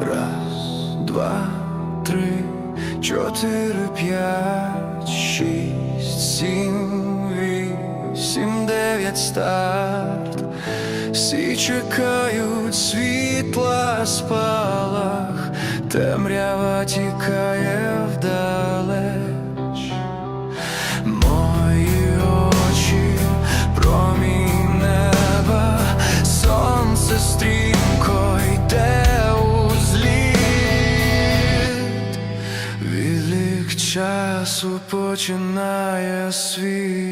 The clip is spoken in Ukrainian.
раз, два, три, чотири, п'ять, шість, сім, вісім, дев'ять старт. Всі чекають світла спалах, темрява тікає вдаль. Відлік часу починає світ.